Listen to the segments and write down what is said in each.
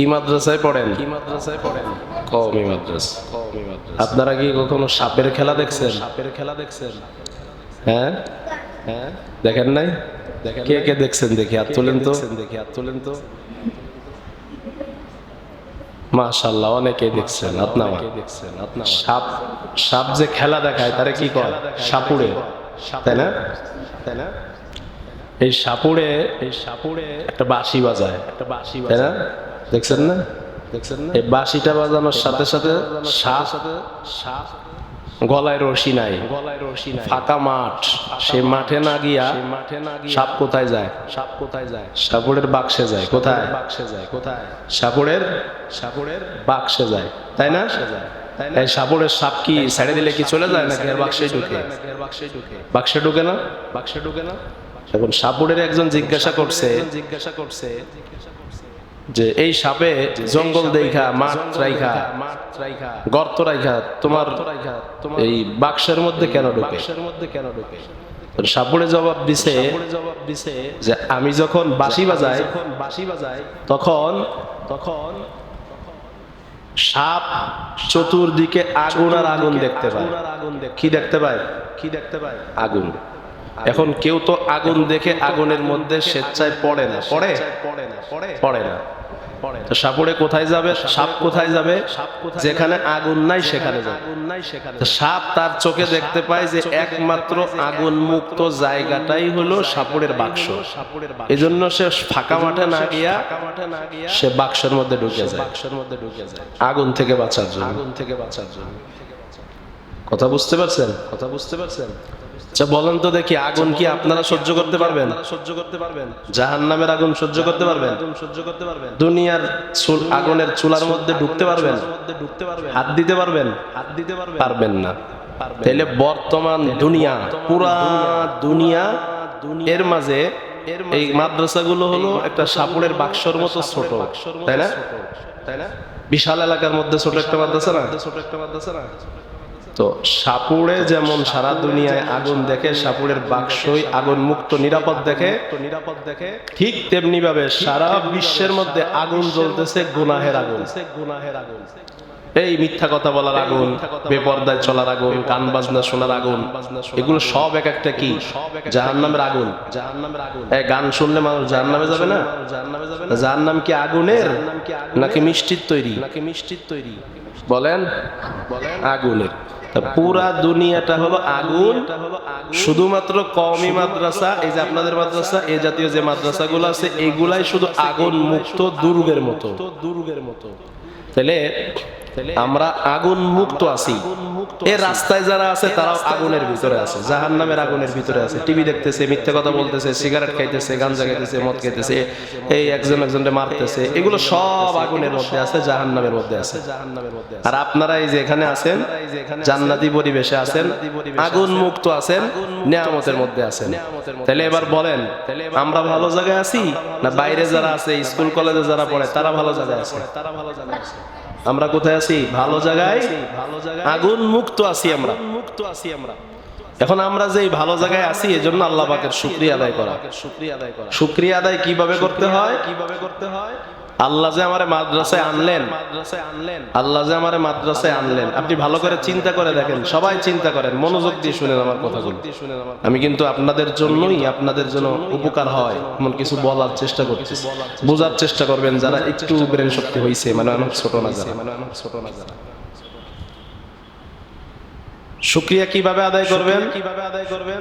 কি মাদ্রাসায় পড়েন? কি মাদ্রাসায় পড়েন? কওমি মাদ্রাসা। কওমি মাদ্রাসা। আপনারা কি কখনো সাপের খেলা দেখছেন? সাপের খেলা দেখছেন? হ্যাঁ? হ্যাঁ? দেখেন নাই? দেখেন কে কে দেখছেন দেখি হাত তোলেন তো। দেখি হাত তোলেন তো। মাশাল্লাহ অনেকে দেখছেন আপনার দেখছেন আপনার সাপ সাপ যে খেলা দেখায় তারে কি কয়? সাপুড়ে। তাই না? তাই না? এই সাপুড়ে এই সাপুড়ে একটা বাঁশি বাজায়। একটা বাঁশি তাই না? দেখছেন না? দেখছেন না? এই বাঁশিটা বাজানোর সাথে সাথে সাথে সাপ গলায় রশি নাই। গলায় রশি নাই। ফাঁকা মাঠ। সে মাঠে। না গিয়া মাঠে না গিয়া সাপ কোথায় যায়? সাপ কোথায় যায়? সাপুড়ের বাক্সে যায়। কোথায়? বাক্সে যায়। কোথায়? সাপুড়ের সাপুড়ের বাক্সে যায়। তাই না? সে যায়। এই সাপুড়ের সাপ কি ছেড়ে দিলে কি চলে যায় নাকি এর বাক্সে ঢুকে? বাক্সে ঢুকে না? বাক্সে ঢুকে না? এখন সাপুড়ের একজন জিজ্ঞাসা করছে জিজ্ঞাসা করছে যে এই সাপে জঙ্গল দেখা মাঠ রাইখা গর্ত রাইখা তোমার এই বাক্সের মধ্যে কেন ঢুকে? মধ্যে কেন ঢুকে সাপুড়ে জবাব দিছে জবাব দিছে যে আমি যখন বাঁশি বাজাই যখন বাঁশি বাজাই তখন তখন সাপ চতুর্দিকে আগুন আর আগুন দেখতে পায়। আগুন কি দেখতে পায়? কি দেখতে পায়? আগুন। এখন কেউ তো আগুন দেখে আগুনের মধ্যে স্বেচ্ছায় পড়ে না। পড়ে? পড়ে না। পড়ে? পড়ে না। তো সাপুড়ে কোথায় যাবে? সাপ কোথায় যাবে? যেখানে আগুন নাই সেখানে যাবে। সাপ তার চোখে দেখতে পায় যে একমাত্র আগুন মুক্ত জায়গাটাই হলো সাপুড়ের বাক্স। এই জন্য সে ফাঁকা মাঠে না গিয়া সে বাক্সের মধ্যে ঢুকে যায়। বাক্সের মধ্যে ঢুকে যায়। আগুন থেকে বাঁচার জন্য। আগুন থেকে বাঁচার জন্য। কথা বুঝতে পারছেন? কথা বুঝতে পারছেন? আচ্ছা বলেন তো দেখি, আগুন কি আপনারা সহ্য করতে পারবেন? সহ্য করতে পারবেন জাহান নামের আগুন সহ্য করতে পারবেন? সহ্য করতে পারবেন দুনিয়ার আগুনের চুলার মধ্যে ঢুকতে পারবেন? ঢুকতে পারবেন হাত দিতে পারবেন? হাত দিতে পারবেন পারবেন না। তাহলে বর্তমান দুনিয়া, পুরা দুনিয়া, এর মাঝে এই মাদ্রাসাগুলো হলো একটা সাপুড়ের বাক্সর মতো ছোট, তাই না? তাই না? বিশাল এলাকার মধ্যে ছোট একটা মাদ্রাসা না ছোট একটা মাদ্রাসা না? তো সাপুড়ে যেমন সারা দুনিয়ায় আগুন দেখে, সাপুড়ের বাক্সই আগুন মুক্ত, নিরাপদ দেখে নিরাপদ দেখে ঠিক তেমনি ভাবে সারা বিশ্বের মধ্যে আগুন জ্বলতেছে গুনাহের আগুন। গুনাহের আগুন এই মিথ্যা কথা বলার আগুন, বেপর্দায় চলার আগুন গান বাজনা শোনার আগুন, এগুলো সব এক একটা কি? জাহান নামের আগুন। জাহান নামের আগুন গান শুনলে মানুষ জাহান নামে যাবে না? জাহান নামে কি আগুনের নাকি মিষ্টির তৈরি? নাকি মিষ্টির তৈরি বলেন বলেন, আগুনের। পুরা দুনিয়াটা হলো আগুন। শুধুমাত্র কওমি মাদ্রাসা এই যে আপনাদের মাদ্রাসা এই জাতীয় যে মাদ্রাসাগুলো আছে এগুলাই শুধু আগুন মুক্ত দুর্গের মতো। দুর্গের মতো। তাহলে আমরা আগুন মুক্ত আছি। এই রাস্তায় যারা আছে তারাও আগুনের ভিতরে আছে। জাহান নামের আগুনের ভিতরে আছে। টিভি দেখতেছে মিথ্যে কথা বলতেছে সিগারেট খাইতেছে গাঞ্জা খাইতেছে মদ খাইতেছে এই একজন একজনকে মারতেছে। এগুলো সব আগুনের মধ্যে আছে জাহান নামের মধ্যে আছে। আর আপনারা এই যে এখানে আছেন জান্নাতি পরিবেশে আছেন আগুন মুক্ত আছেন নিয়ামতের মধ্যে আছেন। তাহলে এবার বলেন আমরা ভালো জায়গায় আছি না বাইরে যারা আছে স্কুল কলেজে যারা পড়ে তারা ভালো জায়গায় আছে। তারা ভালো জায়গায় আছে। আমরা কোথায় আছি? ভালো জায়গায়? ভালো জায়গায়। আগুন মুক্ত আছি আমরা। মুক্ত আছি আমরা। এখন আমরা যে ভালো জায়গায় আছি এই জন্য আল্লাহ পাকের শুকরিয়া আদায় করা। শুক্রিয়া আদায় করা। শুক্রিয়া আদায় কীভাবে করতে হয়? কীভাবে করতে হয়? আল্লাহ যে আমার মাদ্রাসায় আনলেন, আল্লাহ যে আমার মাদ্রাসায় আনলেন। আপনি ভালো করে চিন্তা করে দেখেন, সবাই চিন্তা করেন, মনোযোগ দিয়ে শুনেন আমার কথাগুলো। আমি কিন্তু আপনাদের জন্যই আপনাদের জন্য উপকার হয়, এমন কিছু বলার চেষ্টা করছি। বোঝার চেষ্টা করবেন যারা একটু ব্রেন শক্তি হয়েছে মানে অনেক ছোট না যারা। মানে ছোট না যারা শুক্রিয়া কীভাবে আদায় করবেন কীভাবে আদায় করবেন?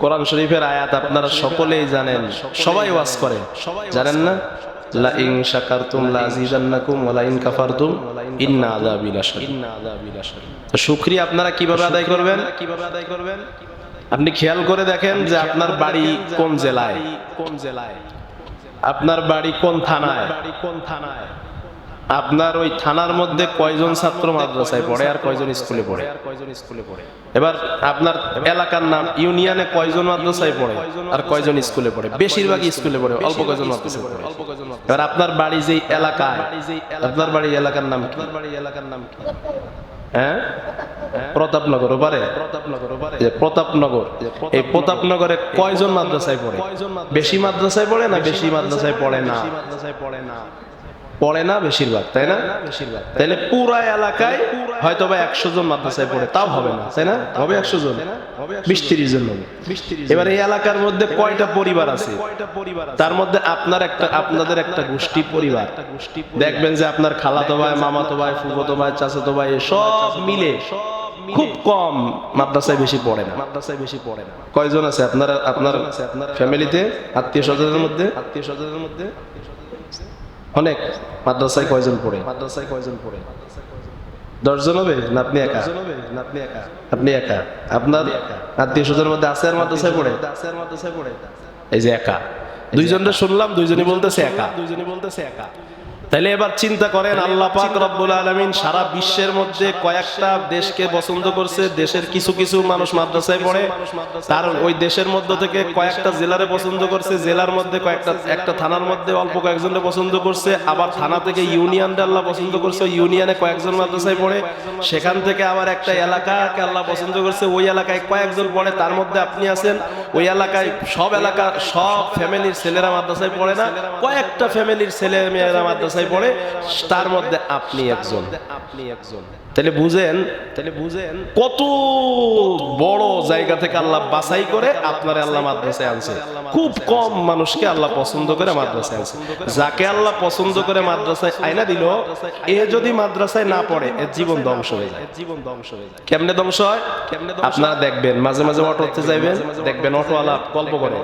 কোরআন শরীফের আয়াত আপনারা সকলেই জানেন, সবাই ওয়াজ করে। জানেন না? লা ইন শাকারতুম লা আযীদান্নাকুম ওয়া লা ইন কাফারতুম ইন্না আযাবি লাশাদীদ ইন্না আযাবি লাশাদীদ তো শুকরিয়া আপনারা কীভাবে আদায় করবেন? কীভাবে আদায় করবেন? আপনি খেয়াল করে দেখেন যে আপনার বাড়ি কোন জেলায়? কোন জেলায়? আপনার বাড়ি কোন থানায়? বাড়ি কোন থানায়? আপনার ওই থানার মধ্যে কয়জন ছাত্র মাদ্রাসায় পড়ে আর কয়জন স্কুলে পড়ে? আর কয়জন স্কুলে পড়ে? এবার আপনার এলাকার নাম ইউনিয়নে কয়জন মাদ্রাসায় পড়ে আর কয়জন স্কুলে পড়ে? বেশিরভাগ স্কুলে পড়ে অল্প কয়জন মাদ্রাসায় পড়ে। অল্প কয়জন এবার আপনার বাড়ি যেই এলাকায় আপনার বাড়ি এলাকার নাম কি? বাড়ি এলাকার নাম কি? হ্যাঁ? প্রতাপনগর ওপারে? প্রতাপনগর ওপারে। প্রতাপনগর এই প্রতাপনগরে। কয়জন মাদ্রাসায় পড়ে? বেশি মাদ্রাসায় পড়ে না বেশি মাদ্রাসায় পড়ে না? মাদ্রাসায় পড়ে না? পড়ে না বেশিরভাগ, তাই না? বেশিরভাগ তাহলে পুরা এলাকায় হয়তো বা একশো জন মাদ্রাসায় পড়ে, তাও হবে না, তাই না? হবে একশো জন? বিশ তিরিশ জন হবে। এবার এই এলাকার মধ্যে কয়টা পরিবার আছে? তার মধ্যে আপনার একটা, আপনাদের একটা গোষ্ঠী পরিবার। দেখবেন যে আপনার খালাতো ভাই, মামাতো ভাই, ফুফতো ভাই, চাচাতো ভাই সব মিলে খুব কম মাদ্রাসায় বেশি পড়ে না। মাদ্রাসায় বেশি পড়ে না কয়জন আছে আপনার আপনার ফ্যামিলিতে আত্মীয় স্বজনের মধ্যে আত্মীয় স্বজনের মধ্যে? অনেক মাদ্রাসায় কয়জন পড়ে? মাদ্রাসায় কয়জন পড়ে? দশজন হবে না আপনি একা? না আপনি একা? আপনি একা? আপনার আত্মীয় স্বজনের মধ্যে আছে আর মাদ্রাসায় পড়ে? আছে আর মাদ্রাসায় পড়ে? এই যে একা। দুইজনটা শুনলাম দুইজনই বলতেছে একা। দুইজনই বলতেছে একা। তাহলে এবার চিন্তা করেন আল্লাহ পাক রব্বুল আলামিন সারা বিশ্বের মধ্যে কয়েকটা দেশকে পছন্দ করছে দেশের কিছু কিছু মানুষ মাদ্রাসায় পড়ে তার ওই দেশের মধ্যে থেকে কয়েকটা জেলারে পছন্দ করছে জেলার মধ্যে কয়েকটা একটা থানার মধ্যে অল্প কয়েকজনকে পছন্দ করছে আবার থানা থেকে ইউনিয়নটা আল্লাহ পছন্দ করছে ইউনিয়নে কয়েকজন মাদ্রাসায় পড়ে সেখান থেকে আবার একটা এলাকাকে আল্লাহ পছন্দ করছে ওই এলাকায় কয়েকজন পড়ে তার মধ্যে আপনি আছেন ওই এলাকায় সব এলাকা সব ফ্যামিলির ছেলেরা মাদ্রাসায় পড়ে না কয়েকটা ফ্যামিলির ছেলে মেয়েরা মাদ্রাসায় পড়ে তার মধ্যে আপনি একজন। আপনি একজন। তাহলে বুঝেন তাহলে বুঝেন। কত বড় জায়গা থেকে আল্লাহ বাছাই করে আপনার আল্লাহ মাদ্রাসায় আনছে। খুব কম মানুষকে আল্লাহ পছন্দ করে মাদ্রাসায় আনছে। যাকে আল্লাহ পছন্দ করে মাদ্রাসায় আয়না দিল এ যদি মাদ্রাসায় না পড়ে এর জীবন ধ্বংস হয়ে যায়। জীবন ধ্বংস হয়ে যায়। কেমনে ধ্বংস হয়? কেমনে আপনারা দেখবেন মাঝে মাঝে অটোতে যাইবেন দেখবেন অটোওয়ালা গল্প করে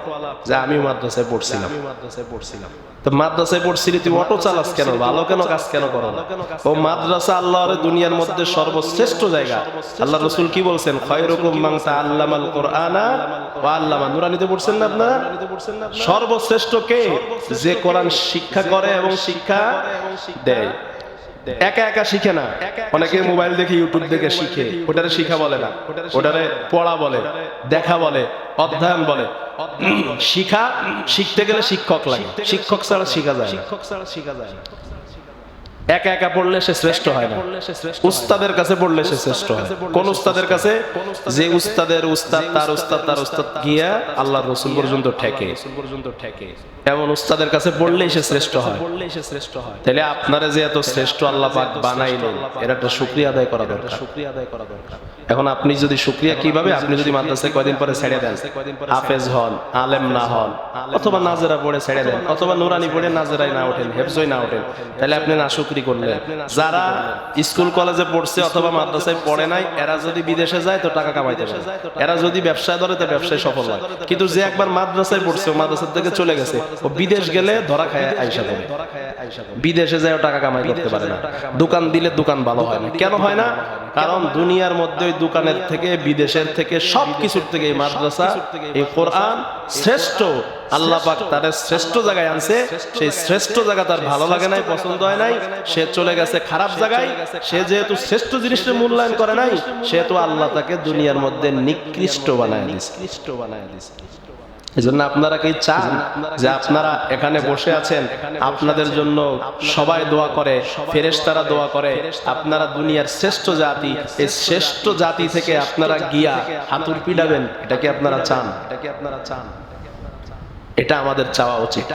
যে আমি মাদ্রাসায় পড়ছিলাম। আমি মাদ্রাসায় পড়ছিলাম। তো মাদ্রাসায় পড়ছিলি তুই অটো চালাস কেন? ভালো কেন কাজ কেন করো না? ও মাদ্রাসা আল্লাহর দুনিয়ার মধ্যে সর্বশ্রেষ্ঠ জায়গা। আল্লাহ রসুল কি বলছেন? খয়রকুম মাংসা আল্লামাল কোরআনা ওয়া আল্লামা। নুরানিতে পড়ছেন না আপনারা? সর্বশ্রেষ্ঠ কে? যে কোরআন শিক্ষা করে এবং শিক্ষা দেয়। একা একা শিখে না। অনেকে মোবাইল দেখে ইউটিউব দেখে শিখে। ওটারে শিখা বলে না। ওটারে পড়া বলে দেখা বলে অধ্যয়ন বলে। শিখা শিখতে গেলে শিক্ষক লাগে। শিক্ষক ছাড়া শিখা যায় শিক্ষক ছাড়া শিখা যায় একা একা পড়লে সে শ্রেষ্ঠ হয় না। উস্তাদের কাছে পড়লে সে শ্রেষ্ঠ হয় কোন উস্তাদের কাছে? যে উস্তাদের উস্তাদ তার উস্তাদ তার উস্তাদ গিয়া আল্লাহর রসুল পর্যন্ত ঠেকে। পর্যন্ত ঠেকে। এমন উস্তাদের কাছে পড়লেই সে শ্রেষ্ঠ হয়। পড়লেই সে শ্রেষ্ঠ হয়। তাহলে আপনারা যে এত শ্রেষ্ঠ আল্লাহ পাক বানাইলেন এর একটা শুকরিয়া আদায় করা দরকার। শুকরিয়া আদায় করা দরকার। এখন আপনি যদি শুকরিয়া কীভাবে আপনি যদি মাদ্রাসায় কয়দিন পরে ছেড়ে দেন? হাফেজ হন আলেম না হন অথবা নাজেরা পড়ে ছেড়ে দেন অথবা নুরানি পড়ে নাজেরাই না ওঠেন হেফজই না ওঠেন। তাহলে আপনি না শুকরি করলেন যারা স্কুল কলেজে পড়ছে অথবা মাদ্রাসায় পড়ে নাই এরা যদি বিদেশে যায় তো টাকা কামাইতে পারে। এরা যদি ব্যবসায় ধরে তো ব্যবসায় সফল হয়। কিন্তু যে একবার মাদ্রাসায় পড়ছে ও মাদ্রাসার থেকে চলে গেছে। ও বিদেশ গেলে ধরা খায় আইসা দেবে বিদেশে যায় টাকা কামাই করতে পারে না। দোকান দিলে দোকান ভালো হয় না। কেন হয় না। কারণ দুনিয়ার মধ্যে ওই দোকানের থেকে বিদেশের থেকে সব কিছুর থেকে এই মাদ্রাসা এই কোরআন শ্রেষ্ঠ। আল্লাহ পাক তার শ্রেষ্ঠ জায়গায় আনছে। সেই শ্রেষ্ঠ জায়গা তার ভালো লাগে নাই পছন্দ হয় নাই। সে চলে গেছে খারাপ জায়গায়। সে যেহেতু শ্রেষ্ঠ জিনিসটা মূল্যায়ন করে নাই সেহেতু আল্লাহ তাকে দুনিয়ার মধ্যে নিকৃষ্ট বানায় নিকৃষ্ট বানায় দিছে। এই জন্য আপনারা কি চান যে আপনারা এখানে বসে আছেন আপনাদের জন্য সবাই দোয়া করে ফেরেশতারা দোয়া করে আপনারা দুনিয়ার শ্রেষ্ঠ জাতি এই শ্রেষ্ঠ জাতি থেকে আপনারা গিয়া হাতুর পিডাবেন এটা কি আপনারা চান? এটা কি আপনারা চান? এটা আমাদের চাওয়া উচিত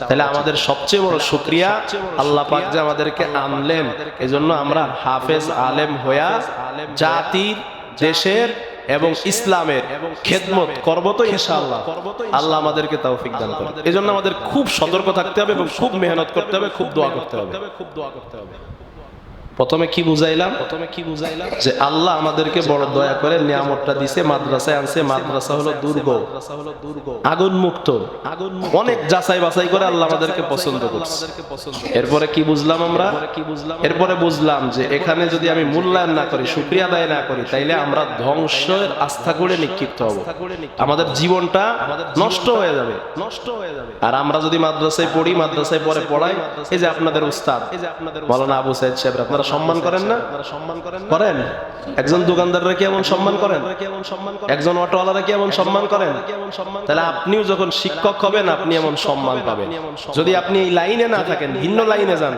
তাহলে আমাদের সবচেয়ে বড় শুক্রিয়া আল্লাহ পাক যে আমাদেরকে আনলেন। এজন্য আমরা হাফেজ আলেম হইয়া জাতির দেশের এবং ইসলামের খেদমত করব তো ইনশাআল্লাহ। আল্লাহ আমাদেরকে তৌফিক দান করে এজন্য আমাদের খুব সতর্ক থাকতে হবে এবং খুব মেহনত করতে হবে খুব দোয়া করতে হবে, খুব দোয়া করতে হবে। প্রথমে কি বুঝাইলাম? প্রথমে কি বুঝাইলাম যে আল্লাহ আমাদেরকে বড় দয়া করে নিয়ামতটা দিছে, মাদ্রাসায় আনছে, মাদ্রাসা হলো দুর্গ। হলো দুর্গ আগুন মুক্ত। আগুন অনেক যাচাই বাছাই করে আল্লাহ আমাদেরকে পছন্দ করছে। এরপরে কি বুঝলাম আমরা? কি বুঝলাম এরপরে বুঝলাম যে এখানে যদি আমি মূল্যায়ন না করি শুক্রিয়া আদায় না করি, তাইলে আমরা ধ্বংসের আস্থা করে নিক্ষিপ্ত হব। আমাদের জীবনটা নষ্ট হয়ে যাবে। নষ্ট হয়ে যাবে আর আমরা যদি মাদ্রাসায় পড়ি, মাদ্রাসায় পরে পড়াই, এই যে আপনাদের উস্তাদ এই যে আপনাদের মৌলানা আবু সাইদ সাহেব, আপনারা সম্মান করেন না? সম্মান করেন করেন। একজন দোকানদাররা কি এমন সম্মান করেন? একজন অটোওয়ালারা কি এমন সম্মান করেন? তাহলে আপনিও যখন শিক্ষক হবেন আপনি এমন সম্মান পাবেন। যদি আপনি এই লাইনে না থাকেন ভিন্ন লাইনে যান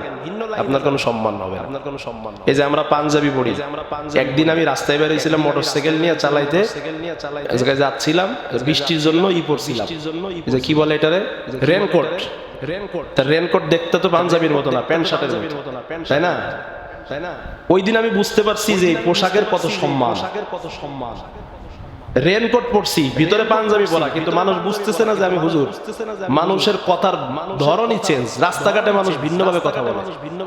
আপনার কোনো সম্মান হবে আপনার কোনো সম্মান এই যে আমরা পাঞ্জাবি পড়ি। একদিন আমি রাস্তায় বেরিয়েছিলাম মোটরসাইকেল নিয়ে চালাইতে। যাচ্ছিলাম বৃষ্টির জন্য ই পড়ছিলাম যে কি বলে এটারে? রেনকোট। রেনকোট। রেনকোট দেখতে তো পাঞ্জাবির মতো না প্যান্ট শার্টের মতো। না প্যান্ট তাই না? তাই না? ওই দিন আমি বুঝতে পারছি যে পোশাকের কত সম্মান। কত সম্মান। রেনকোট পরছি ভিতরে পাঞ্জাবি পরা কিন্তু মানুষ বুঝতেছে না যে আমি হুজুর। মানুষের কথার ধরনই চেঞ্জ রাস্তাঘাটে মানুষ ভিন্নভাবে কথা বলে।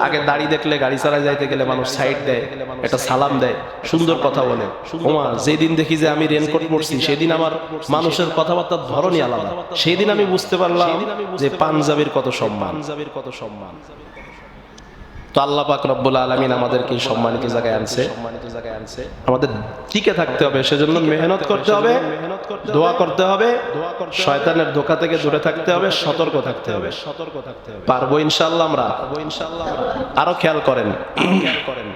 আগে দাড়ি দেখলে গাড়ি চালায় যাইতে গেলে মানুষ সাইড দেয় একটা সালাম দেয়। সুন্দর কথা বলে। ওমা যেদিন দেখি যে আমি রেনকোট পরছি সেদিন আমার মানুষের কথাবার্তার ধরনই আলাদা। সেদিন আমি বুঝতে পারলাম যে পাঞ্জাবির কত সম্মান। পাঞ্জাবির কত সম্মান। তো আল্লাহ পাক রব্বুল আলমিন আমাদেরকে সম্মানিত জায়গায় আনছে সম্মানিত জায়গায় আনছে। আমাদের টিকে থাকতে হবে সেজন্য মেহনত করতে হবে মেহনত করতে দোয়া করতে হবে দোয়া করতে শয়তানের ধোকা থেকে দূরে থাকতে হবে সতর্ক থাকতে হবে। সতর্ক থাকতে হবে। পারব ইনশাআল্লাহ আমরা। পারব ইনশাআল্লাহ আরও খেয়াল করেন। খেয়াল করেন।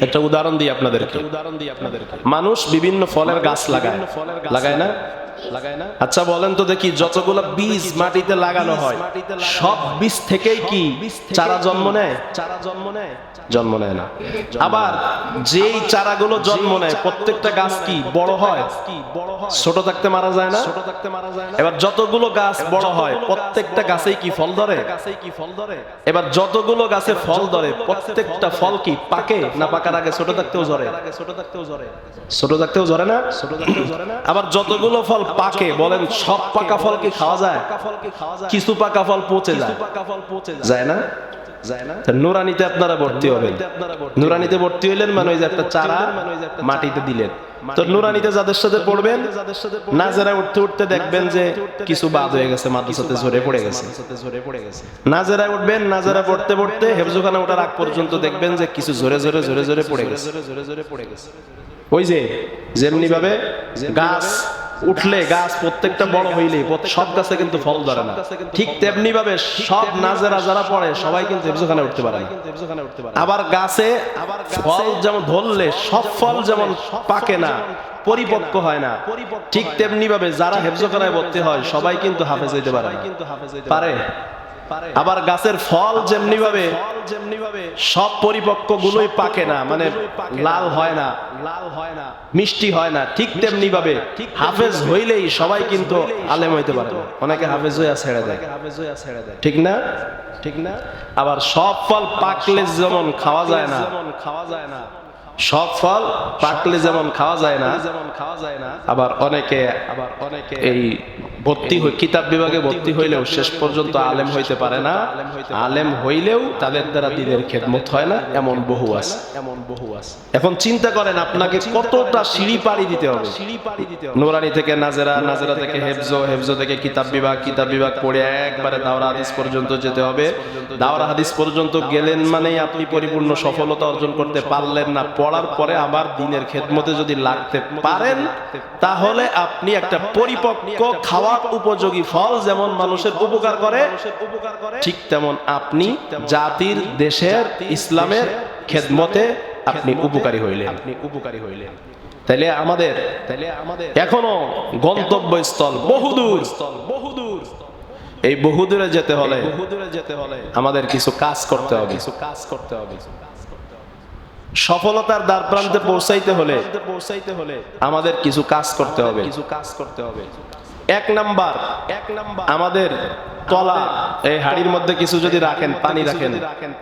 একটা উদাহরণ দিই আপনাদেরকে। উদাহরণ দিই আপনাদেরকে। মানুষ বিভিন্ন ফলের গাছ লাগায়। লাগায় না? লাগায় না? আচ্ছা বলেন তো দেখি যতগুলো বীজ মাটিতে লাগানো হয় সব বীজ থেকেই কি চারা জন্ম নেয়? চারা জন্ম নেয়? জন্ম নেয় না। আবার যেই চারাগুলো জন্ম নেয় প্রত্যেকটা গাছ কি বড় হয়? কি বড় হয়? ছোট থাকতে মারা যায় না? ছোট থাকতে মারা যায় না? এবার যতগুলো গাছ বড় হয় প্রত্যেকটা গাছেই কি ফল ধরে? গাছেই কি ফল ধরে? এবার যতগুলো গাছে ফল ধরে প্রত্যেকটা ফল কি পাকে না পাকার আগে ছোট থাকতেও ঝরে? ছোট থাকতেও ঝরে? ছোট থাকতেও ঝরে না? ছোট থাকতেও ঝরে না? আবার যতগুলো ফল পাকে বলেন, সব পাকা ফল কি খাওয়া যায়? কিছু পাকা ফল পচে যায়। যায় না? না? নুরানিতে আপনারা ভর্তি হবেন। নুরানিতে ভর্তি হইলেন মানে ওই যে একটা চারা মাটিতে দিলেন। তো নুরানিতে যাদের সাথে পড়বেন নাজেরা উঠতে উঠতে দেখবেন যে কিছু বাদ হয়ে গেছে, মাদ্রাসাতে ঝরে পড়ে গেছে। গেছে নাজেরা উঠবেন নাজেরা পড়তে পড়তে হেফজোখানে ওঠার আগ পর্যন্ত দেখবেন যে কিছু ঝরে ঝরে ঝরে ঝরে পড়ে গেছে। ওই যে যেমনি ভাবে গাছ উঠলে গাছ প্রত্যেকটা বড় হইলে সব গাছে কিন্তু ফল ধরে না। ঠিক তেমনি ভাবে সব নাজেরা যারা পড়ে, সবাই কিন্তু এফজোখানে উঠতে পারে আবার গাছে ফল যেমন ধরলে, সব ফল যেমন পাকে না, পরিপক্ক হয় না। ঠিক তেমনি ভাবে যারা হেফজখানায় ভর্তি হয়, সবাই কিন্তু হাফেজ হইতে পারে পারে? আবার গাছের ফল যেমনি ভাবে সব পরিপক্ক গুলোই পাকে না মানে লাল হয় না। লাল হয় না। মিষ্টি হয় না ঠিক তেমনি ভাবে হাফেজ হইলেই সবাই কিন্তু আলেম হইতে পারে অনেকে হাফেজ হইয়া ছেড়ে দেয়। হাফেজ হইয়া ছেড়ে দেয়। ঠিক না? ঠিক না? আবার সব ফল পাকলে যেমন খাওয়া যায় না। খাওয়া যায় না। সব ফল পাকলে যেমন খাওয়া যায় না। যেমন খাওয়া যায় না। আবার অনেকে আবার অনেকে এই ভর্তি হই কিতাব বিভাগে ভর্তি হইলেও শেষ পর্যন্ত আলেম হইতে পারে না। আলেম হইলেও তাদের দ্বারা দিনের খেদমত হয় না এমন বহু আছে। এমন বহু আছে। এখন চিন্তা করেন আপনাকে কতটা সিঁড়ি পাড়ি দিতে হবে। সিঁড়ি পাড়ি দিতে হবে। নোরানি থেকে নাজেরা নাজেরা থেকে হেফজো হেফজো থেকে কিতাব বিভাগ কিতাব বিভাগ পড়ে একবারে দাওরা হাদিস পর্যন্ত যেতে হবে। দাওরা হাদিস পর্যন্ত গেলেন মানেই আপনি পরিপূর্ণ সফলতা অর্জন করতে পারলেন না পড়ার পরে আবার দিনের খেদমতে যদি লাগতে পারেন তাহলে আপনি একটা পরিপক্ক উপযোগী ফল যেমন মানুষের উপকার করে ঠিক তেমন আপনি জাতির দেশের ইসলামের খেদমতে আপনি উপকারী হইলেন। আপনি উপকারী হইলেন। তাইলে আমাদের তাইলে আমাদের এখনও গন্তব্যস্থল বহুদূর। স্থল বহুদূর। এই বহুদূরে যেতে হলে বহুদূরে যেতে হলে আমাদের কিছু কাজ করতে হবে। কিছু কাজ করতে হবে। সফলতার দ্বার প্রান্তে পৌঁছাইতে হলে পৌঁছাইতে হলে আমাদের কিছু কাজ করতে হবে। কিছু কাজ করতে হবে। এক নাম্বার এক নাম্বার। আমাদের তলা এই হাড়ির মধ্যে কিছু যদি রাখেন পানি রাখেন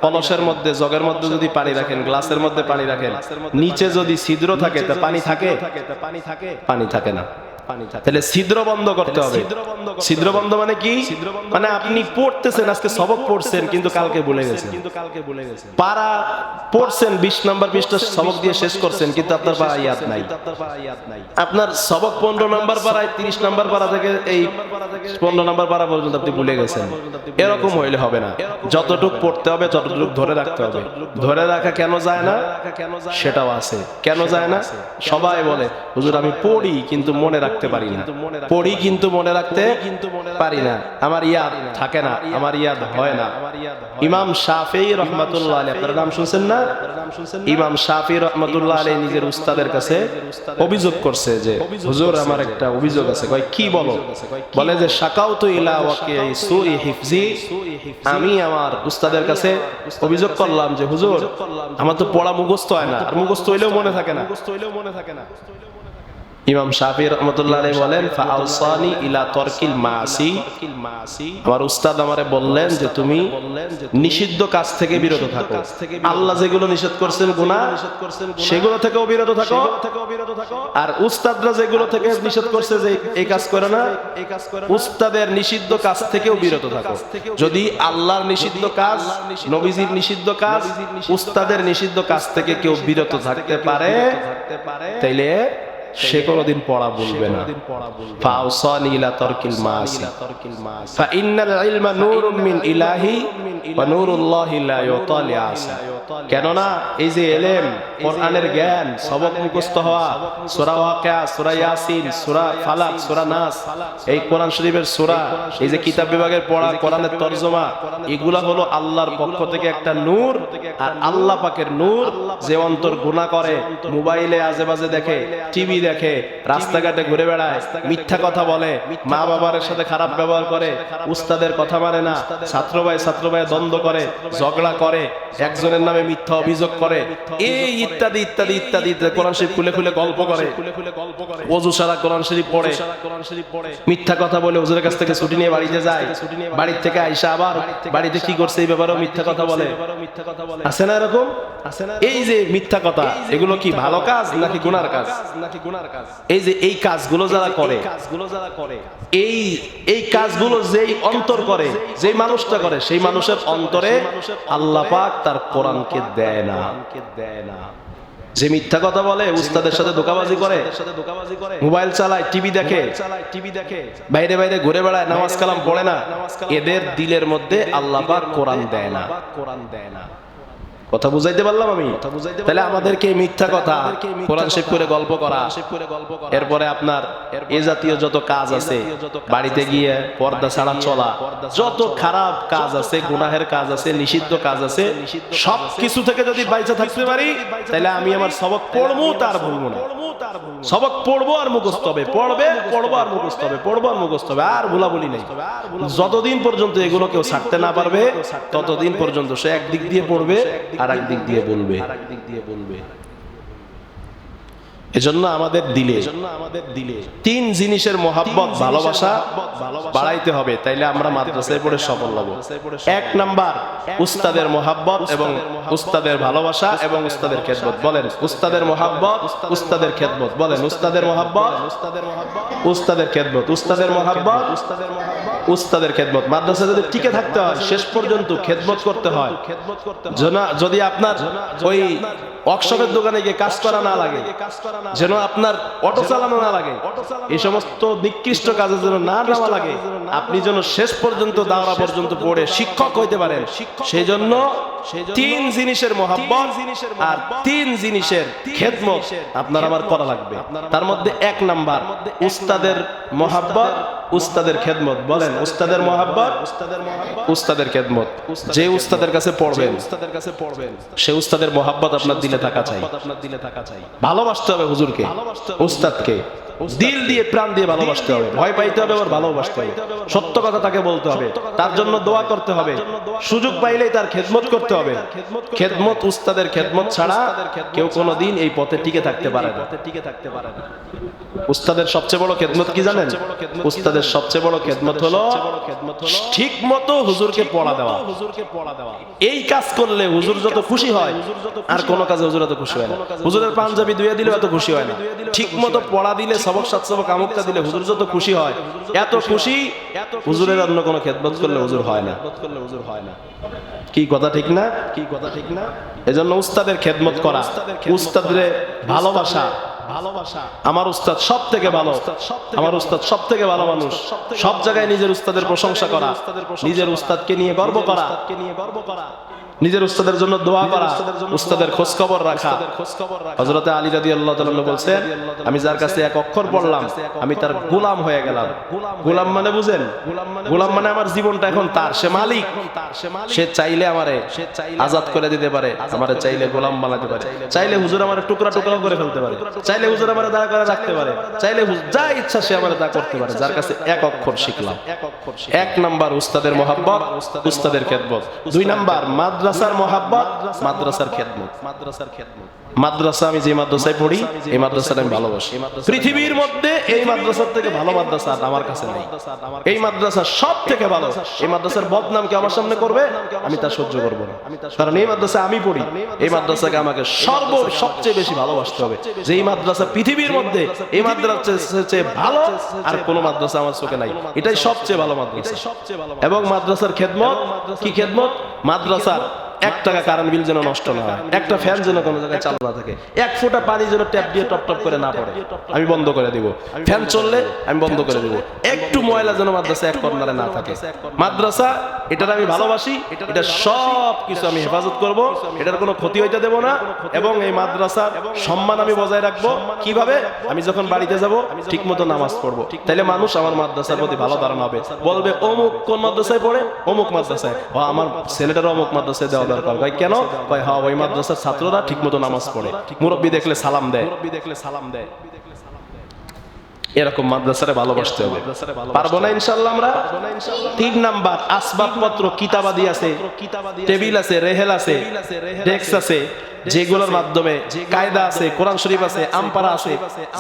পলসের মধ্যে জগের মধ্যে যদি পানি রাখেন গ্লাসের মধ্যে পানি রাখেন নিচে যদি ছিদ্র থাকে তা পানি থাকে? পানি থাকে। পানি থাকে না। তাহলে ছিদ্র বন্ধ করতে হবে। ছিদ্র বন্ধ মানে কি? মানে আপনি পড়তেছেন আজকে সবক পড়ছেন কিন্তু কালকে ভুলে গেছেন। কিন্তু কালকে ভুলে গেছেন। পারা পড়ছেন নাম্বার সবক দিয়ে শেষ করছেন কিন্তু আপনার পাড়া ইয়াদ নাই। আপনার সবক পনেরো নাম্বার পাড়ায় তিরিশ নাম্বার পাড়া থেকে এই পনেরো নাম্বার পাড়া পর্যন্ত আপনি ভুলে গেছেন। এরকম হইলে হবে না। যতটুক পড়তে হবে ততটুক ধরে রাখতে হবে। ধরে রাখা কেন যায় না? সেটাও আছে। কেন যায় না? সবাই বলে হুজুর আমি পড়ি কিন্তু মনে রাখতে পারি না। পড়ি কিন্তু মনে রাখতে পারি না। আমার ইয়াদ থাকে না আমার ইয়াদ হয় না। ইমাম শাফি রহমাতুল্লাহ আলী আপনার নাম শুনছেন না? ইমাম শাফি রহমাতুল্লাহ আলী নিজের উস্তাদের কাছে অভিযোগ করছে যে হুজুর আমার একটা অভিযোগ আছে। কয় কি বলো? বলে যে শাকাও তো ইলা ওয়াকে সুই হিফজি। আমি আমার উস্তাদের কাছে অভিযোগ করলাম যে হুজুর আমার তো পড়া মুখস্থ হয় না। আর মুখস্থ হইলেও মনে থাকে না। মুখস্থ হইলেও মনে থাকে না। ইমাম শাফি রহমতুল্লাহ আলাইহি বলেন, ফাআউসানি ইলা তরকিল মাসি আমার উস্তাদ আমারে বললেন যে, তুমি নিষিদ্ধ কাজ থেকে বিরত থাকো। আল্লাহ যেগুলো নিষেধ করছেন গুনাহ, সেগুলো থেকেও বিরত থাকো। আর উস্তাদরা যেগুলো থেকে নিষেধ করছে যে, এই কাজ করে না এই কাজ করে উস্তাদের নিষিদ্ধ কাজ থেকেও বিরত থাকো। যদি আল্লাহর নিষিদ্ধ কাজ, নবীজির নিষিদ্ধ কাজ, উস্তাদের নিষিদ্ধ কাজ থেকে কেউ বিরত থাকতে পারে, তাইলে সে কোনোদিন পড়া বলবে না। ইলা তরকিল মাসি ফাইন্নাল ইলমা নূরুম মিন ইলাহি ওয়া নূরুল্লাহি লা ইউতালি আসা। কেননা এই যে এলেম কোরআনের জ্ঞান সবক মুখস্থ হওয়া। সূরা ওয়াকিয়া সূরা ইয়াসিন সূরা ফালাক সূরা নাস। এই কোরআন শরীফের সূরা এই যে কিতাব বিভাগের পড়া কোরআনের তরজমা এগুলা হলো আল্লাহর পক্ষ থেকে একটা নূর। আর আল্লাহ পাকের নূর যে অন্তর গুনাহ করে মোবাইলে আজে বাজে দেখে টিভি দেখে রাস্তাঘাটে ঘুরে বেড়ায় মিথ্যা কথা বলে মা বাবার সাথে খারাপ ব্যবহার করে উস্তাদের কথা মানে না ছাত্র ভাই ছাত্র ভাই দ্বন্দ্ব করে ঝগড়া করে একজনের নামে মিথ্যা অভিযোগ করে এই ইত্যাদি ইত্যাদি ইত্যাদি কোরআন শরীফ খুলে খুলে গল্প করে ওযু সারা কোরআন শরীফ পড়ে মিথ্যা কথা বলে হুজুরের কাছ থেকে ছুটি নিয়ে বাড়িতে যায় বাড়ির থেকে আইসা আবার বাড়িতে কি করছে এই ব্যাপারেও মিথ্যা কথা বলে। আছে না এরকম? এই যে মিথ্যা কথা এগুলো কি ভালো কাজ নাকি গুনার কাজ নাকি গুনার কাজ। এই যে এই কাজগুলো যারা করে কাজগুলো যারা করে। এই এই কাজগুলো যেই অন্তর করে যেই মানুষটা করে সেই মানুষের অন্তরে আল্লাহ পাক তার কোরআনকে দেয় না। দেয় না। যে মিথ্যা কথা বলে উস্তাদের সাথে ধোকাবাজি করে মোবাইল চালায় টিভি দেখে। টিভি দেখে। বাইরে বাইরে ঘুরে বেড়ায় নামাজ কালাম পড়ে না। এদের দিলের মধ্যে আল্লাহ পাক কোরআন দেয় না। কোরআন দেয় না। কথা বুঝাইতে পারলাম আমি? তাহলে আমাদেরকে মিথ্যা কথা কোরআন শিব করে গল্প করা। এরপরে আপনার এ জাতীয় যত কাজ আছে বাড়িতে গিয়ে পর্দা ছাড়া চলা যত খারাপ কাজ আছে গুনাহের কাজ আছে নিষিদ্ধ কাজ আছে সব কিছু থেকে যদি বাইচে থাকতে পারি তাহলে আমি আমার সবক পড়ব তার ভুলবো না সবক পড়ব আর মুখস্থ হবে পড়বে পড়ব আর মুখস্থ হবে পড়ব আর মুখস্থ হবে আর ভুলাভুলি নেই। যতদিন পর্যন্ত এগুলো কেউ ছাড়তে না পারবে ততদিন পর্যন্ত সে একদিক দিয়ে পড়বে আর দিক দিয়ে বলবে। দিয়ে বলবে এজন্য আমাদের দিলে আমাদের দিলে। তিন জিনিসের মহাব্বত ভালোবাসা বাড়াইতে হবে তাইলে আমরা মাদ্রাসায় পড়ে সফল হব। এক নাম্বার উস্তাদের মহাব্বত এবং উস্তাদের ভালোবাসা এবং উস্তাদের খেদমত। বলেন উস্তাদের মহাব্বত উস্তাদের খেদমত। বলেন উস্তাদের মহাব্বত উস্তাদের মহাব্বত উস্তাদের খেদমত। উস্তাদের মহাব্বত উস্তাদের মহাব্বত উস্তাদের খেদমত। মাদ্রাসা যদি টিকে থাকতে হয় শেষ পর্যন্ত খেদমত করতে হয়। যদি আপনার ওই ওয়ার্কশপের দোকানে গিয়ে কাজ করা না লাগে যেন আপনার অটো চালানো না লাগে এই সমস্ত নিকৃষ্ট কাজে যেন না নেওয়া লাগে আপনি যেন শেষ পর্যন্ত দাওরা পর্যন্ত পড়ে শিক্ষক হইতে পারেন। সেই জন্য তিন জিনিসের মহাব্বত আর তিন জিনিসের খেদমত আপনার আমার করা লাগবে। তার মধ্যে এক নাম্বার উস্তাদের মহাব্বত উস্তাদের খেদমত, বলেন, উস্তাদের মহাব্বত? উস্তাদের উস্তাদের খেদমত। যে উস্তাদের কাছে পড়বেন উস্তাদের কাছে পড়বেন সে উস্তাদের মহাব্বত আপনার দিলে থাকা চাই। আপনার দিলে থাকা চাই ভালোবাসতে হবে হুজুরকে ভালোবাসতে উস্তাদকে। দিল দিয়ে প্রাণ দিয়ে ভালোবাসতে হবে। ভয় পাইতে হবে আবার ভালোবাসতে হবে সত্য কথা তাকে বলতে হবে। তার জন্য দোয়া করতে হবে। সুযোগ পাইলেই তার খেদমত করতে হবে। খেদমত উস্তাদের খেদমত ছাড়া কেউ কোনোদিন এই পথে টিকে থাকতে পারে না। টিকে থাকতে পারে না। উস্তাদের সবচেয়ে বড় খেদমত কি জানেন? উস্তাদের সবচেয়ে বড় খেদমত হলো ঠিক মতো হুজুরকে পড়া দেওয়া। হুজুরকে পড়া দেওয়া। এই কাজ করলে হুজুর যত খুশি হয় আর কোনো কাজে হুজুর এত খুশি হয় না। হুজুরের পাঞ্জাবি দুয়ে দিলেও এত খুশি হয় না। ঠিক মতো পড়া দিলে সবক সাত সবক আমুকটা দিলে হুজুর যত খুশি হয়। এত খুশি হুজুরের অন্য কোনো খেদমত করলে হুজুর হয় না। করলে হুজুর হয় না কি কথা ঠিক না? কি কথা ঠিক না? এজন্য উস্তাদের খেদমত করা। উস্তাদের ভালোবাসা। ভালোবাসা। আমার উস্তাদ সব থেকে ভালো। আমার উস্তাদ সব থেকে ভালো মানুষ। সব জায়গায় নিজের উস্তাদের প্রশংসা করা। নিজের উস্তাদকে নিয়ে গর্ব করা। নিয়ে গর্ব করা। নিজের উস্তাদের জন্য দোয়া করা উস্তাদের খোঁজ খবর রাখা। হজরতে আলী রাদি আল্লাহ তাআলা বলছেন আমি যার কাছে এক অক্ষর পড়লাম। আমি তার গোলাম হয়ে গেলাম গোলাম। মানে বুঝেন? গোলাম মানে আমার জীবনটা এখন তার সে মালিক। সে চাইলে আমারে আজাদ করে দিতে পারে আমারে চাইলে গোলাম বানাতে পারে। চাইলে হুজুর আমার টুকরা টুকরা করে ফেলতে পারে। চাইলে হুজুর আমার দাঁড়া করে রাখতে পারে। চাইলে যা ইচ্ছা সে আমার তা করতে পারে। যার কাছে এক অক্ষর শিখলাম। এক নাম্বার উস্তাদের মহাব্বত উস্তাদের খেদমত। দুই নাম্বার মাদ্রাসার মহাব্বত মাদ্রাসার খেদমত। মাদ্রাসার খেদমত। মাদ্রাসা আমি যে মাদ্রাসায় পড়ি এই মাদ্রাসাটা আমি ভালোবাসি। পৃথিবীর মধ্যে এই মাদ্রাসার থেকে ভালো মাদ্রাসা আমার কাছে নেই। এই মাদ্রাসা সব থেকে ভালো এই মাদ্রাসার বদনাম কে আমার সামনে করবে? আমি তা সহ্য করব? না। কারণ এই মাদ্রাসা আমি পড়ি। এই মাদ্রাসাকে আমাকে সর্ব সবচেয়ে বেশি ভালোবাসতে হবে। যে এই মাদ্রাসা পৃথিবীর মধ্যে এই মাদ্রাসা চেয়ে ভালো আর কোন মাদ্রাসা আমার চোখে নাই। এটাই সবচেয়ে ভালো মাদ্রাসা। এবং মাদ্রাসার খেদমত কি খেদমত মাদ্রাসার এক টাকা কারেন্ট বিল যেন নষ্ট না হয়, একটা ফ্যান যেন কোনো জায়গায় চালু না থাকে, এক ফোঁটা পানি যেন ট্যাপ দিয়ে টপ টপ করে না পড়ে, আমি বন্ধ করে দিব। ফ্যান চললে আমি বন্ধ করে দিব। একটু ময়লা যেন মাদ্রাসা এক কর্নারে না থাকে। মাদ্রাসা, এটার আমি ভালোবাসি, এটা সব কিছু আমি হেফাজত করব, এটার কোনো ক্ষতি হইতে দেব না, এবং এই মাদ্রাসার সম্মান আমি বজায় রাখব। কীভাবে? আমি যখন বাড়িতে যাব ঠিক মতো নামাজ পড়ব। তাইলে মানুষ আমার মাদ্রাসার প্রতি ভালো ধারণা হবে। বলবে, অমুক কোন মাদ্রাসায় পড়ে? অমুক মাদ্রাসায়। আমার ছেলেটার অমুক মাদ্রাসায় দেওয়া দরকার। ভাই কেন? ভাই হ্যাঁ ওই মাদ্রাসার ছাত্ররা ঠিক মতো নামাজ পড়ে। মুরব্বী দেখলে সালাম দেয়। মুরব্বী দেখলে সালাম দেয় এরকম মাদ্রাসারে ভালোবাসতে হবে। পারব না ইনশাল্লাহ আমরা? তিন নাম্বার, আসবাবপত্র, কিতাবাদি আছে। টেবিল আছে, রেহেল আছে, ডেস্ক আছে। যেগুলোর মাধ্যমে কায়দা আছে, কোরআন শরীফ আছে, আমপারা আছে,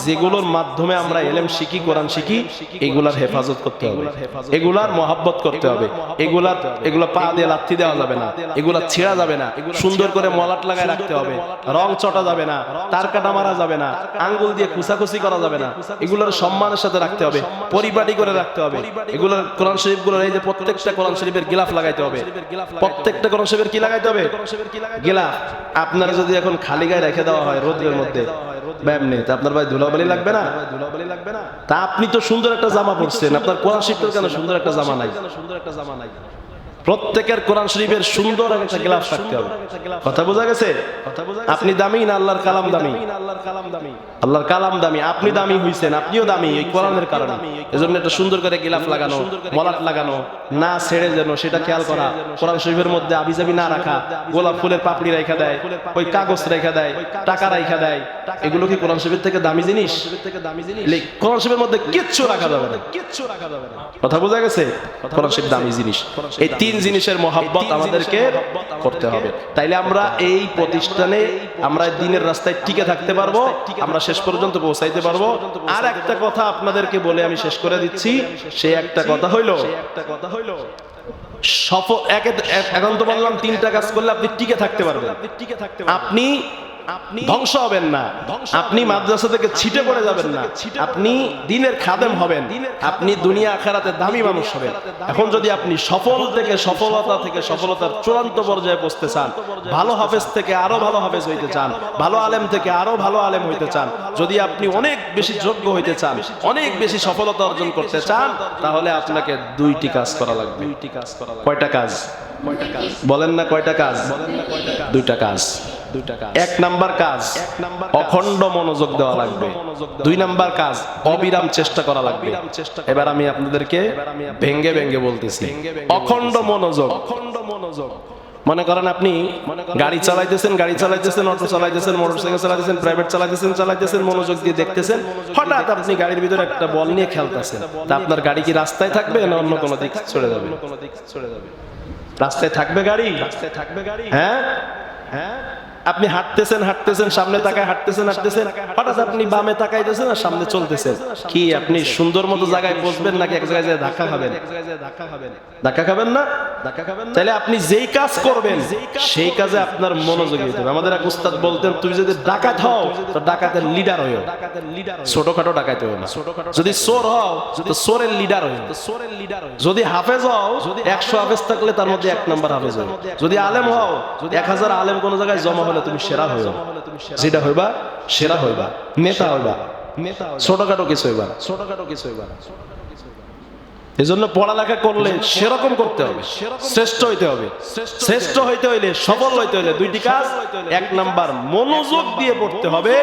যেগুলোর মাধ্যমে আমরা এলেম শিখি, কোরআন শিখি, এগুলার হেফাজত করতে হবে। এগুলার মহাব্বত করতে হবে। এগুলার, এগুলো পা দিয়ে লাথি দেওয়া যাবে না, এগুলা ছেঁড়া যাবে না, সুন্দর করে মলাট লাগায় রাখতে হবে, রং চটা যাবে না, তার কাটা মারা যাবে না, আঙ্গুল দিয়ে খুসাখুসি করা যাবে না, এগুলোর সম্মানের সাথে রাখতে হবে, পরিপাটি করে রাখতে হবে। এগুলোর কোরআন শরীফগুলোর এই যে প্রত্যেকটা কোরআন শরীফের গিলাফ লাগাইতে হবে। প্রত্যেকটা কোরআন শরীফের কি লাগাইতে হবে? গিলাফ। আপনার যদি এখন খালি গায়ে রেখে দেওয়া হয় রোদ্রের মধ্যে তা আপনার ভাই ধুলাবালি লাগবে না? ধুলাবালি লাগবে না তা আপনি তো সুন্দর একটা জামা আপনার শরীফের কেন সুন্দর একটা জামা নাই সুন্দর একটা জামা নাই। প্রত্যেকের কোরআন শরীফের সুন্দর একটা গ্লাস থাকতে হবে। কথা বোঝা গেছে? আপনি দামি না আল্লাহর কালাম দামি? আল্লাহর কালাম দামি? আল্লাহর কালাম দামি। আপনি দামি হইছেন আপনিও দামি এই কোরআনের কারণে। এজন্য একটা সুন্দর করে গিলাফ লাগানো মলাট লাগানো না ছেড়ে যেন সেটা খেয়াল করা। কোরআন শরীফের মধ্যে আবিজাবি না রাখা গোলাপ ফুলের পাপড়ি রেখা দেয় ওই কাগজ রেখা দেয় টাকা রেখা দেয়। এগুলো কি কোরআন শরীফের থেকে দামি জিনিস? কোরআন শরীফের মধ্যে কিচ্ছু রাখা যাবে না। কিচ্ছু রাখা যাবে না। কথা বোঝা গেছে? কোরআন শরীফ দামি জিনিস এই তিন জিনিসের মহাব্বত আমাদেরকে করতে হবে। তাইলে আমরা এই প্রতিষ্ঠানে আমরা দিনের রাস্তায় টিকে থাকতে পারব আমরা শেষ পর্যন্ত পৌঁছাইতে পারব। আর একটা কথা আপনাদেরকে বলে আমি শেষ করে দিচ্ছি সে একটা কথা হইল। একটা কথা হইল। সফল এখন তো বললাম তিনটা কাজ করলে আপনি টিকে থাকতে পারবেন। আপনি টিকে থাকতে আপনি ধ্বংস হবেন না। আপনি মাদ্রাসা থেকে ছিটে পড়ে যাবেন না। আপনি দিনের খাদেম হবেন। আপনি দুনিয়া আখারাতে দামি মানুষ হবেন। এখন যদি আপনি সফল থেকে সফলতা থেকে সফলতার চূড়ান্ত পর্যায়ে পৌঁছতে চান ভালো হাফেজ থেকে আরও ভালো হাফেজ হইতে চান। ভালো আলেম থেকে আরও ভালো আলেম হইতে চান। যদি আপনি অনেক বেশি যোগ্য হইতে চান অনেক বেশি সফলতা অর্জন করতে চান তাহলে আপনাকে দুইটি কাজ করা লাগবে। দুইটি কাজ করা কয়টা কাজ? বলেন না কয়টা কাজ? দুইটা কাজ এক নাম্বার কাজ অখণ্ড মনোযোগ দেওয়া লাগবে। দুই নাম্বার কাজ অবিরাম চেষ্টা করা লাগবে। এবার আমি আপনাদেরকে ভেঙ্গে ভেঙ্গে বলতেছি। অখণ্ড মনোযোগ। অখণ্ড মনোযোগ। মনে করেন আপনি গাড়ি চালাইতেছেন গাড়ি চালাইতেছেন অটো চালাইতেছেন মোটরসাইকেল চালাইতেছেন প্রাইভেট চালাইতেছেন চালাইতেছেন মনোযোগ দিয়ে দেখতেছেন। হঠাৎ আপনি গাড়ির ভিতরে একটা বল নিয়ে খেলতেছেন। তা আপনার গাড়ি কি রাস্তায় থাকবে না অন্য কোনো দিক চলে যাবে? কোনো দিক চলে যাবে। রাস্তায় থাকবে গাড়ি? রাস্তায় থাকবে গাড়ি? হ্যাঁ? হ্যাঁ? আপনি হাঁটতেছেন হাঁটতেছেন, সামনে তাকায় হাঁটতেছেন হাঁটতেছেন, হঠাৎ আপনি বামে তাকাইতেছেন আর সামনে চলতেছেন। কি আপনি সুন্দর মতো জায়গায় বসবেন নাকি এক জায়গায় ধাক্কা খাবেন ধাক্কা খাবেন? ধাক্কা খাবেন না? ধাক্কা খাবেন তাহলে আপনি যেই কাজ করবেন, সেই কাজে আপনার মনোযোগী হতে হবে। আমাদের এক উস্তাদ বলতেন, তুমি যদি ডাকাত হও, তো ডাকাতের লিডার হইও। ছোটখাটো ডাকাইতে হবে না। যদি চোর হও, তো চোরের লিডার হইও। চোরের লিডার যদি হাফেজ হও যদি একশো হাফেজ থাকলে তার মধ্যে এক নাম্বার হাফেজ হইও। যদি আলেম হও যদি এক হাজার আলেম কোনো জায়গায় জমা হলে তুমি সেরা হইবা। যেটা হইবা, সেরা হইবা। নেতা হইবা। ছোটখাটো কিছু হইবা। ছোটখাটো কিছু হইবা এই জন্য পড়ালেখা করলে সেরকম করতে হবে। শ্রেষ্ঠ হইতে হবে। শ্রেষ্ঠ হইতে হইলে সফল হইতে হইলে দুইটি কাজ। এক নাম্বার মনোযোগ দিয়ে পড়তে হবে।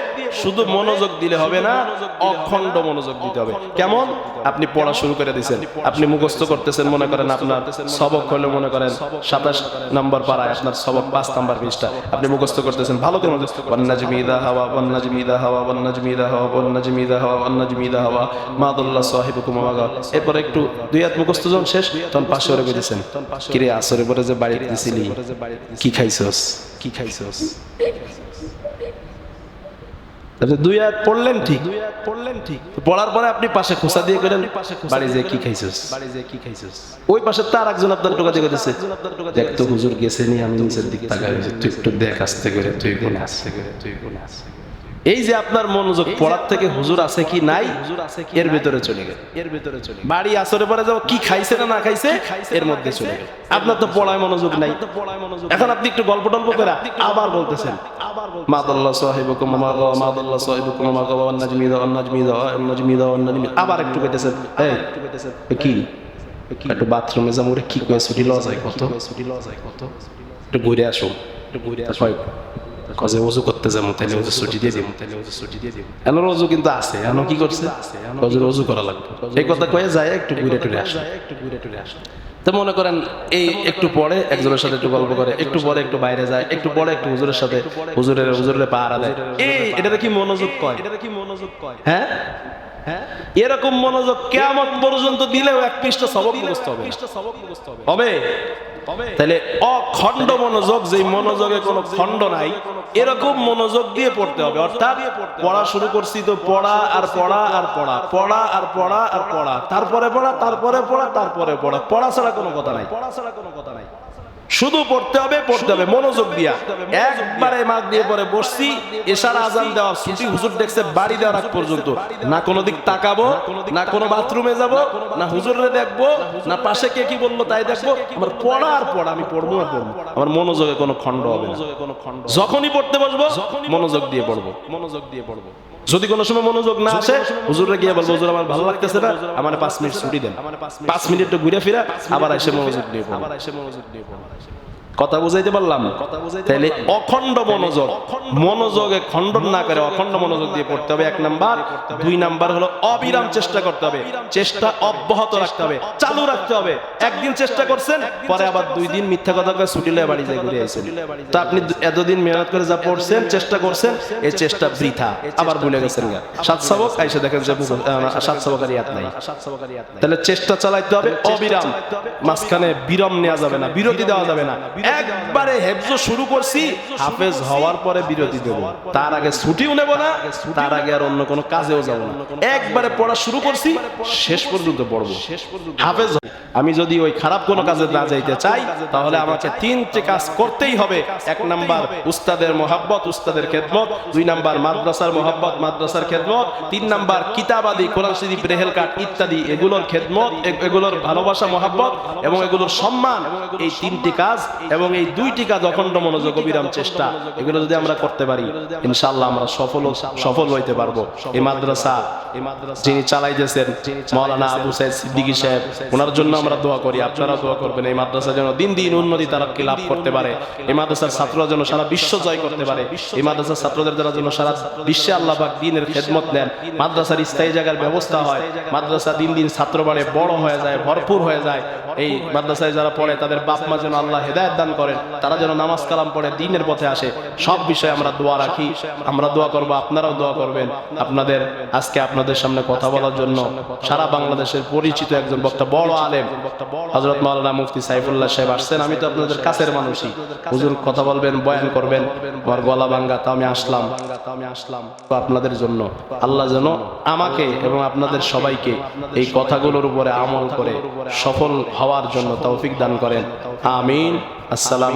শুধু মনোযোগ দিলে হবে না অখণ্ড মনোযোগ দিতে হবে। কেমন? আপনি পড়া শুরু করে দিয়েছেন। আপনি মুখস্থ করতেছেন মনে করেন আপনার সবক হলে মনে করেন সাতাশ নাম্বার পাড়ায় আপনার সবক পাঁচ নাম্বার পৃষ্ঠা। আপনি মুখস্থ করতেছেন ভালো করে মুখস্থ বন্যা জমিদা হাওয়া বন্যা জমিদা হাওয়া বন্যা জমিদা হাওয়া বন্যা জমিদা হাওয়া বন্যা জমিদা হাওয়া মাদুল্লাহ সাহেব কুমাগা এরপর একটু দুই হাত মুখস্থ যখন শেষ তখন পাশে ওরে বেরিয়েছেন কিরে আসরে পরে যে বাড়িতে দিছিলি কি খাইছস? কি খাইছস? দুই হাত পড়লেন ঠিক। দুই হাত পড়লেন ঠিক। পড়ার পরে আপনি পাশে খোসা দিয়ে করেন বাড়ি যে কি খাইছস? বাড়ি যে কি খাইছস? ওই পাশে তার একজন আপনার টোকা দিয়ে করেছে দেখ তো হুজুর গেছে নি আমি নিচের দিক তাকাই তুই একটু দেখ আসতে করে তুই কোনে আসতে করে তুই কোনে আসতে এই যে আপনার মনোযোগ পড়ার থেকে হুজুর আছে কি নাই? হুজুর আছে কি এর ভিতরে চলে গেল। এর ভিতরে চলে বাড়ি আসরে পরে যাও কি খাইছে না না খাইছে এর মধ্যে চলে গেল। আপনার তো পড়ায় মনোযোগ নাই। এখন আপনি একটু গল্প টল্প করে আবার বলতেছেন আবার মাদাল্লাহ সাহেবুকুম মাগা মাদাল্লাহ সাহেবুকুম মাগা ওয়ান নাজমিদা ওয়ান নাজমিদা ওয়ান নাজমিদা ওয়ান নাজমিদা আবার একটু কইতেছেন। এই কি? একটু বাথরুমে যাব রে কি কয়ে ছুটি লওয়া যায় কত? ছুটি লওয়া যায় কত? একটু ঘুরে আসো একটু ঘুরে আসো কজে ওযু করতে যাব তাহলে ওযু ছুটি দিয়ে দিব। তাহলে ওযু ছুটি দিয়ে দিব এনার ওযু কিন্তু আছে এনো কি করছে? কজের ওযু করা লাগবে। এই কথা কয়ে যায় একটু ঘুরে টুরে আসে। একটু ঘুরে টুরে আসে। তো মনে করেন এই একটু পরে একজনের সাথে একটু গল্প করে একটু পরে একটু বাইরে যায় একটু পরে একটু হুজুরের সাথে হুজুরের হুজুরের পাহারা দেয়। এই এটা কি মনোযোগ কয়? এটা কি মনোযোগ কয়? হ্যাঁ? হ্যাঁ? এরকম মনোযোগ কেমন পর্যন্ত দিলেও এক পৃষ্ঠা সবক মুখস্থ হবে হবে। তাহলে অখণ্ড মনোযোগ যে মনোযোগে কোনো খণ্ড নাই এরকম মনোযোগ দিয়ে পড়তে হবে। অর্থাৎ পড়া শুরু করছি তো পড়া আর পড়া আর পড়া পড়া আর পড়া আর পড়া তারপরে পড়া তারপরে পড়া তারপরে পড়া। পড়া ছাড়া কোনো কথা নাই। পড়া ছাড়া কোনো কথা নাই। শুধু পড়তে হবে পড়তে হবে। মনোযোগ দিয়া। একবারে মাগ দিয়ে পরে বসছি এশার আজান দেওয়া ছুটি হুজুর দেখছে বাড়ি দেওয়ার আগ পর্যন্ত। না কোনো দিক তাকাবো না কোনো বাথরুমে যাব না হুজুরে দেখব না পাশে কে কি বলল তাই দেখব। আমার পড়া আর পড়া আমি পড়ব আর পড়ব আমার মনোযোগে কোনো খণ্ড হবে না। যখনই পড়তে বসবো মনোযোগ দিয়ে পড়ব। মনোযোগ দিয়ে পড়ব। যদি কোনো সময় মনোযোগ না আসে হুজুরে গিয়ে বলব হুজুর আমার ভালো লাগতেছে না আমার পাঁচ মিনিট ছুটি দেন। পাঁচ মিনিট একটু ঘুরে ফিরা আবার এসে মনোযোগ দিয়ে আবার এসে মনোযোগ দিয়ে। কথা বুঝাইতে পারলাম? তাহলে অখণ্ড মনোযোগ। মনোযোগে। খণ্ডন না করে অখণ্ড মনোযোগ দিয়ে পড়তে হবে। এক নাম্বার। দুই নাম্বার হলো অবিরাম চেষ্টা করতে হবে। চেষ্টা অব্যাহত রাখতে হবে। চালু রাখতে হবে। একদিন চেষ্টা করছেন পরে আবার দুই দিন মিথ্যা কথা করে ছুটি লয়ে বাড়ি যায় ঘুরে আইছেন তা আপনি এতদিন মেহনত করে যা পড়ছেন চেষ্টা করছেন এই চেষ্টা বৃথা। আবার ভুলে গেছেন সাত সবক আইসে দেখেন যে সাত সবকার ইয়াদ নাই। তাহলে চেষ্টা চালাইতে হবে অবিরাম মাঝখানে বিরাম নেওয়া যাবে না বিরতি দেওয়া যাবে না একবারে হেফজ শুরু করছি, হাফেজ হওয়ার পরে বিরতি দেব। তার আগে ছুটিও নেব না, তার আগে আর অন্য কোনো কাজেও যাব না। একবারে পড়া শুরু করছি, শেষ পর্যন্ত পড়ব। হাফেজ, আমি যদি ওই খারাপ কোনো কাজে না যাইতে চাই, তাহলে আমাকে তিনটে কাজ করতেই হবে। এক নাম্বার, উস্তাদের মোহাব্বত, উস্তাদের খেদমত। দুই নাম্বার, মাদ্রাসার মোহাব্বত, মাদ্রাসার খেদমত। তিন নাম্বার, কিতাবাদি, কোরআন শরীফ, রেহেল কাট ইত্যাদি, এগুলোর খেদমত এগুলোর ভালোবাসা, মোহাব্বত এবং এগুলোর সম্মান। এই তিনটি কাজ এবং এই দুইটি কাজ অখণ্ড মনোযোগ অবিরাম চেষ্টা এগুলো যদি আমরা করতে পারি ইনশাল্লাহ আমরা সফল সফল হইতে পারব। এই মাদ্রাসা এই মাদ্রাসা যিনি চালাইতেছেন, মৌলানা আবু সাইদ সাহেব, ওনার জন্য আমরা দোয়া করি, আপনারা দোয়া করবেন। এই মাদ্রাসা যেন দিন দিন উন্নতি লাভ করতে পারে, এই মাদ্রাসার ছাত্ররা যেন সারা বিশ্ব জয় করতে পারে, এই মাদ্রাসার ছাত্রদের দ্বারা যেন সারা বিশ্বে দিনের খেদমত দেন। মাদ্রাসার স্থায়ী জায়গার ব্যবস্থা হয়, মাদ্রাসা দিন দিন ছাত্র বাড়ে, বড় হয়ে যায়, ভরপুর হয়ে যায়। এই মাদ্রাসায় যারা পড়ে, তাদের বাপ মা যেন আল্লাহ হেদায়ত দান করেন, তারা যেন নামাজ কালাম পড়ে, দিনের পথে আসে। সব বিষয়ে আমরা দোয়া রাখি, আমরা দোয়া করব, আপনারাও দোয়া করবেন। আপনাদের, আজকে আপনাদের সামনে কথা বলার জন্য সারা বাংলাদেশের পরিচিত একজন বক্তা বড় আলেম হজরত মাওলানা মুফতি সাইফুল্লাহ সাহেব আসছেন। আমি তো আপনাদের কাছের মানুষই। হুজুর কথা বলবেন বয়ান করবেন আমার গলা ভাঙ্গা তো আমি আসলাম। তো আমি আসলাম। তো আপনাদের জন্য আল্লাহ যেন আমাকে এবং আপনাদের সবাইকে এই কথাগুলোর উপরে আমল করে সফল হওয়ার জন্য তৌফিক দান করেন। আমিন। আসসালাম